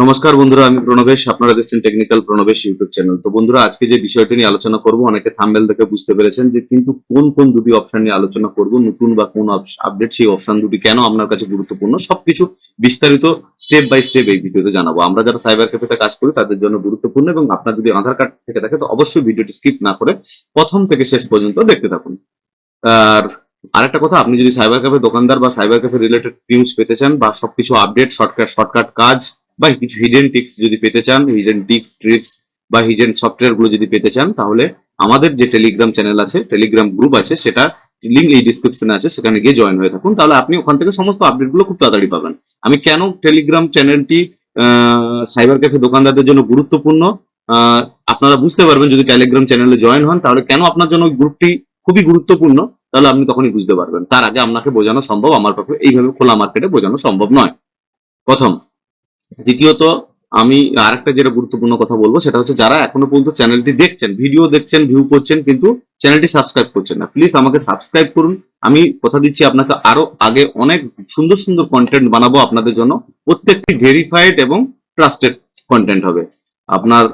নমস্কার বন্ধুরা, আমি প্রণবেশ, আপনারা দেখছেন টেকনিক্যাল প্রণবেশ ইউটিউব চ্যানেল। তো বন্ধুরা, আজকে যে বিষয়টি নিয়ে আলোচনা করব, অনেকে থাম্বেল দেখে বুঝতে পেরেছেন যে কিন্তু কোন কোন দুটি অপশন নিয়ে আলোচনা করব, নতুন বা কোন আপডেট সেই অপশন দুটি কেন আপনার কাছে গুরুত্বপূর্ণ, সবকিছু বিস্তারিত স্টেপ বাই স্টেপ এই ভিডিওতে জানাব। আমরা যারা সাইবার ক্যাফেতে কাজ করি, তাদের জন্য গুরুত্বপূর্ণ এবং আপনার যদি আধার কার্ড থেকে থাকে, তো অবশ্যই ভিডিওটি স্কিপ না করে প্রথম থেকে শেষ পর্যন্ত দেখতে থাকুন। আর আরেকটা কথা, আপনি যদি সাইবার ক্যাফে দোকানদার বা সাইবার ক্যাফে রিলেটেড নিউজ পেতে চান বা সবকিছু আপডেট শর্টকাট শর্টকাট কাজ বা কিছু হিডেন টিক্স যদি পেতে চান হিডেন টিক্স ট্রিপস বা হিডেন সফটওয়্যারগুলো যদি পেতে চান, তাহলে আমাদের যে টেলিগ্রাম চ্যানেল আছে টেলিগ্রাম গ্রুপ আছে, সেটা লিঙ্ক এই ডিসক্রিপশনে আছে, সেখানে গিয়ে জয়েন হয়ে থাকুন। তাহলে আপনি ওখান থেকে সমস্ত আপডেটগুলো খুব তাড়াতাড়ি পাবেন। আমি কেন টেলিগ্রাম চ্যানেলটি সাইবার ক্যাফে দোকানদারদের জন্য গুরুত্বপূর্ণ? আপনারা বুঝতে পারবেন যদি টেলিগ্রাম চ্যানেলে জয়েন হন, তাহলে কেন আপনার জন্য গ্রুপটি খুবই গুরুত্বপূর্ণ? তাহলে আপনি তখনই বুঝতে পারবেন। তার আগে আপনাকে বোঝানো সম্ভব, আমার পক্ষে এইভাবে খোলা মার্কেটে বোঝানো সম্ভব নয়। প্রথম দ্বিতীয়ত, আমি আরেকটা যেটা গুরুত্বপূর্ণ কথা বলব, সেটা হচ্ছে যারা এখনও পর্যন্ত চ্যানেলটি দেখছেন, ভিডিও দেখছেন ভিউ করছেন, কিন্তু চ্যানেলটি সাবস্ক্রাইব করছেন না প্লিজ আমাকে সাবস্ক্রাইব করুন। আমি কথা দিচ্ছি আপনাকে আরও আগে অনেক সুন্দর সুন্দর কন্টেন্ট বানাবো আপনাদের জন্য, প্রত্যেকটি ভেরিফাইড এবং ট্রাস্টেড কন্টেন্ট হবে। আপনার,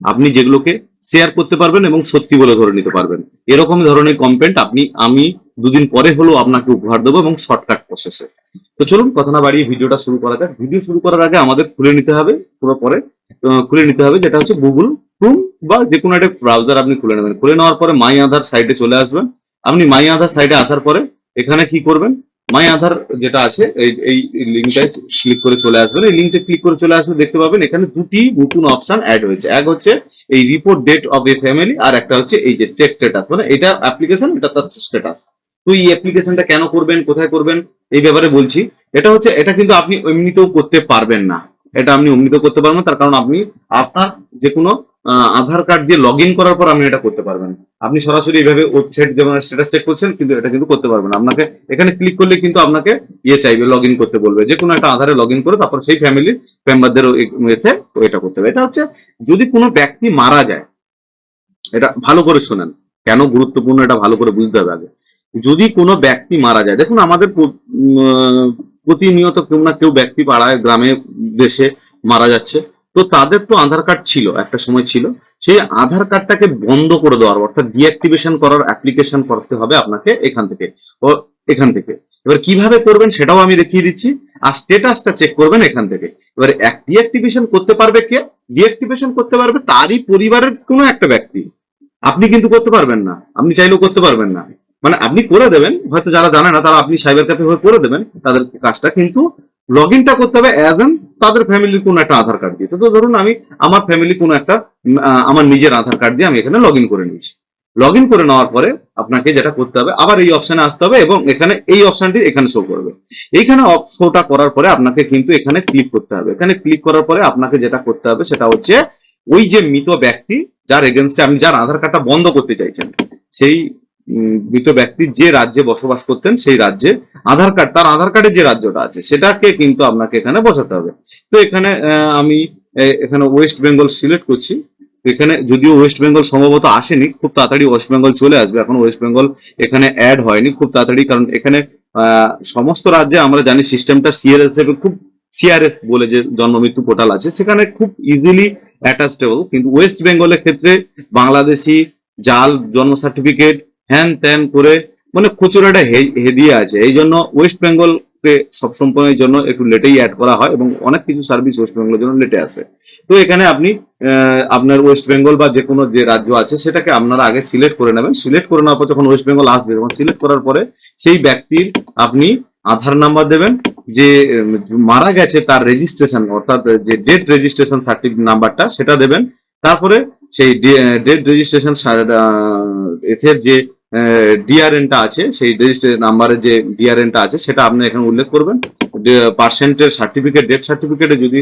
আপনি যেগুলোকে শেয়ার করতে পারবেন এবং সত্যি বলে ধরে নিতে পারবেন। এরকম ধরনের কন্টেন্ট আপনি, আমি দুদিন পরে হলেও আপনাকে উপহার দেবো এবং শর্টকাট প্রসেসে তো চলুন, কথা না বাড়িয়ে ভিডিওটা শুরু করা যাক। ভিডিও শুরু করার আগে আমাদের খুলে নিতে হবে, পুরো পরে খুলে নিতে হবে, যেটা হচ্ছে গুগল ক্রোম বা যে কোনো একটা ব্রাউজার আপনি খুলে নেবেন। খুলে নেওয়ার পরে মাই আধার সাইটে চলে আসবেন। আপনি মাই আধার সাইটে আসার পরে এখানে কি করবেন? মাই আধার যেটা আছে, এই এই লিঙ্কটায় ক্লিক করে চলে আসবেন। এই লিঙ্কটা ক্লিক করে চলে আসলে দেখতে পাবেন এখানে দুটি নতুন অপশন অ্যাড হয়েছে। এক হচ্ছে এই report date of a family আর একটা হচ্ছে এই যে চেক স্ট্যাটাস মানে এটা অ্যাপ্লিকেশন এটা তার স্ট্যাটাস তো এই অ্যাপ্লিকেশনটা কেন করবেন, কোথায় করবেন, এই ব্যাপারে বলছি। এটা হচ্ছে, এটা কিন্তু আপনি এমনিতেও করতে পারবেন না। এটা আপনি এমনিতেও করতে পারবেন তার কারণ আপনি আপনার যে কোনো আধার কার্ড দিয়ে লগ করার পর আপনি এটা করতে পারবেন। আপনি সরাসরি এইভাবে ওয়েবসাইট যেমন স্ট্যাটাস চেক করছেন, কিন্তু এটা কিন্তু করতে পারবেন। আপনাকে এখানে ক্লিক করলে কিন্তু আপনাকে ইয়ে চাইবে লগ করতে বলবে। যে কোনো একটা আধারে লগ করে তারপর সেই ফ্যামিলির মেম্বারদের এতে এটা করতে হবে। এটা হচ্ছে, যদি কোনো ব্যক্তি মারা যায়, এটা ভালো করে শোনেন। কেন গুরুত্বপূর্ণ, এটা ভালো করে বুঝতে হবে আগে। যদি কোনো ব্যক্তি মারা যায়, দেখুন আমাদের প্রতিনিয়ত কেউ না কেউ ব্যক্তি পাড়ায় গ্রামে, দেশে মারা যাচ্ছে। তো তাদের তো আধার কার্ড ছিল, একটা সময় ছিল। সেই আধার কার্ডটাকে বন্ধ করে দেওয়ার, অর্থাৎ ডিঅ্যাক্টিভেশন করার অ্যাপ্লিকেশন করতে হবে আপনাকে এখান থেকে। ও, এখান থেকে। এবার কীভাবে করবেন সেটাও আমি দেখিয়ে দিচ্ছি। আর স্টেটাসটা চেক করবেন এখান থেকে। এবার ডিঅ্যাক্টিভেশন করতে পারবে কে? ডিঅ্যাক্টিভেশন করতে পারবে তারই পরিবারের কোনো একটা ব্যক্তি। আপনি কিন্তু করতে পারবেন না। আপনি চাইলেও করতে পারবেন না। মানে আপনি করে দেবেন, হয়তো যারা জানে না তারা আপনি সাইবার ক্যাফে হয়ে করে দেবেন, তাদের কাজটা কিন্তু লগ ইনটা করতে হবে অ্যাজ এন তাদের ফ্যামিলির কোনো একটা আধার কার্ড দিয়ে। তো ধরুন আমি আমার ফ্যামিলি কোনো একটা আমার নিজের আধার কার্ড দিয়ে আমি এখানে লগ ইন করে নিয়েছি। লগ ইন করে নেওয়ার পরে আপনাকে যেটা করতে হবে, আবার এই অপশানে আসতে হবে এবং এখানে এই অপশনটি এখানে শো করবে। এইখানে শোটা করার পরে আপনাকে কিন্তু এখানে ক্লিক করতে হবে। এখানে ক্লিক করার পরে আপনাকে যেটা করতে হবে সেটা হচ্ছে ওই যে মৃত ব্যক্তি যার এগেনস্টে আপনি যার আধার কার্ডটা বন্ধ করতে চাইছেন, সেই মৃত ব্যক্তি যে রাজ্যে বসবাস করতেন, সেই রাজ্যে আধার কার্ড, তার আধার কার্ডের যে রাজ্যটা আছে, সেটাকে কিন্তু আপনাকে এখানে বসাতে হবে। তো এখানে আমি এখানে ওয়েস্ট বেঙ্গল সিলেক্ট করছি। এখানে যদিও ওয়েস্ট বেঙ্গল সম্ভবত আসেনি, খুব তাড়াতাড়ি ওয়েস্ট বেঙ্গল চলে আসবে। এখন ওয়েস্ট বেঙ্গল এখানে অ্যাড হয়নি খুব তাড়াতাড়ি, কারণ এখানে সমস্ত রাজ্যে আমরা জানি সিস্টেমটা সিআরএস খুব সিআরএস বলে যে জন্ম, মৃত্যু পোর্টাল আছে, সেখানে খুব ইজিলি অ্যাটাচটেবল কিন্তু ওয়েস্ট বেঙ্গলের ক্ষেত্রে বাংলাদেশি জাল, জন্ম সার্টিফিকেট হ্যান ত্যান করে মানে খুচরোটা হেদিয়ে আছে। এই জন্য ওয়েস্ট বেঙ্গলকে সবসময়ের জন্য একটু লেটেই অ্যাড করা হয় এবং অনেক কিছু সার্ভিস ওয়েস্ট বেঙ্গলের জন্য লেটে আসে তো এখানে আপনি আপনার ওয়েস্ট বেঙ্গল বা যে কোনো যে রাজ্য আছে, সেটাকে আপনারা আগে সিলেক্ট করে নেবেন। সিলেক্ট করে নেওয়ার পর যখন ওয়েস্ট বেঙ্গল আসবে, তখন সিলেক্ট করার পরে সেই ব্যক্তির আপনি আধার নাম্বার দেবেন, যে মারা গেছে তার রেজিস্ট্রেশন অর্থাৎ যে ডেট রেজিস্ট্রেশন সার্টিফিকেট নাম্বারটা সেটা দেবেন। তারপরে সেই ডেট রেজিস্ট্রেশন এথের যে ডিআরএনটা আছে, সেই রেজিস্ট্রেশন নাম্বারের যে ডিআরএনটা আছে, সেটা আপনি এখানে উল্লেখ করবেন। পার্সেন্টের সার্টিফিকেট ডেট সার্টিফিকেটে যদি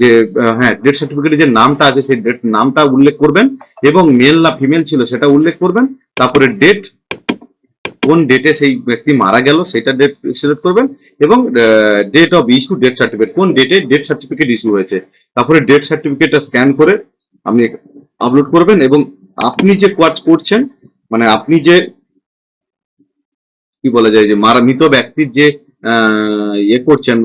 যে হ্যাঁ ডেট সার্টিফিকেটে যে নামটা আছে, সেই ডেট নামটা উল্লেখ করবেন এবং মেল না ফিমেল ছিল, সেটা উল্লেখ করবেন। তারপরে ডেট কোন ডেটে সেই ব্যক্তি মারা গেল, সেটা ডেট সিলেক্ট করবেন এবং date of issue date certificate কোন ডেটে ডেট সার্টিফিকেট ইস্যু হয়েছে। তারপরে ডেট সার্টিফিকেটটা স্ক্যান করে আপনি আপলোড করবেন এবং আপনি যে কাজ করছেন মানে আপনি যে, কি বলা যায় যে মারা মৃত ব্যক্তির যে ইয়ে করছেন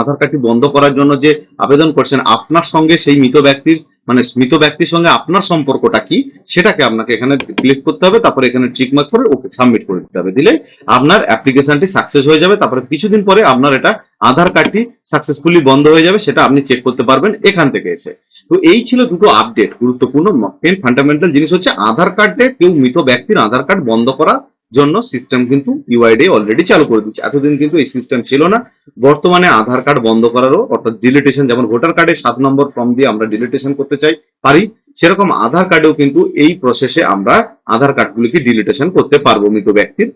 আধার কার্ডটি বন্ধ করার জন্য যে আবেদন করছেন, আপনার সঙ্গে সেই মৃত ব্যক্তির মানে মৃত ব্যক্তির সঙ্গে আপনার সম্পর্কটা কি? সেটাকে আপনাকে এখানে ক্লিক করতে হবে, তারপরে এখানে মার্ক করে ওকে সাবমিট করে দিতে হবে। দিলে আপনার অ্যাপ্লিকেশনটি সাকসেস হয়ে যাবে, তারপরে কিছুদিন পরে আপনার এটা আধার কার্ডটি সাকসেসফুলি বন্ধ হয়ে যাবে, সেটা আপনি চেক করতে পারবেন এখান থেকে এসে। তো এই ছিল দুটো আপডেট গুরুত্বপূর্ণ মেন ফান্ডামেন্টাল জিনিস হচ্ছে আধার কার্ডে কেউ মৃত ব্যক্তির আধার কার্ড বন্ধ করা জন্য সিস্টেম কিন্তু ইউআইডি অলরেডি চালু করে দিচ্ছে। এতদিন কিন্তু এই সিস্টেম ছিল না। বর্তমানে আধার কার্ড বন্ধ করারও অর্থাৎ ডিলিটেশন যেমন ভোটার কার্ডে সাত নম্বর ফর্ম দিয়ে আমরা ডিলিটেশন করতে চাই, পারি, সেরকম আধার কার্ডেও কিন্তু এই প্রসেসে আমরা আধার কার্ডগুলিকে ডিলিটেশন করতে পারব মৃত ব্যক্তির।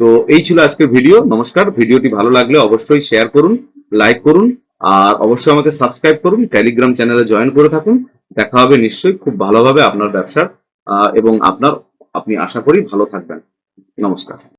তো এই ছিল আজকের ভিডিও নমস্কার। ভিডিওটি ভালো লাগলে অবশ্যই শেয়ার করুন লাইক করুন আর অবশ্যই আমাকে সাবস্ক্রাইব করুন টেলিগ্রাম চ্যানেলে জয়েন করে থাকুন। দেখা হবে নিশ্চয়ই খুব ভালোভাবে আপনার ব্যবসার এবং আপনার, আপনি আশা করি ভালো থাকবেন। নমস্কার।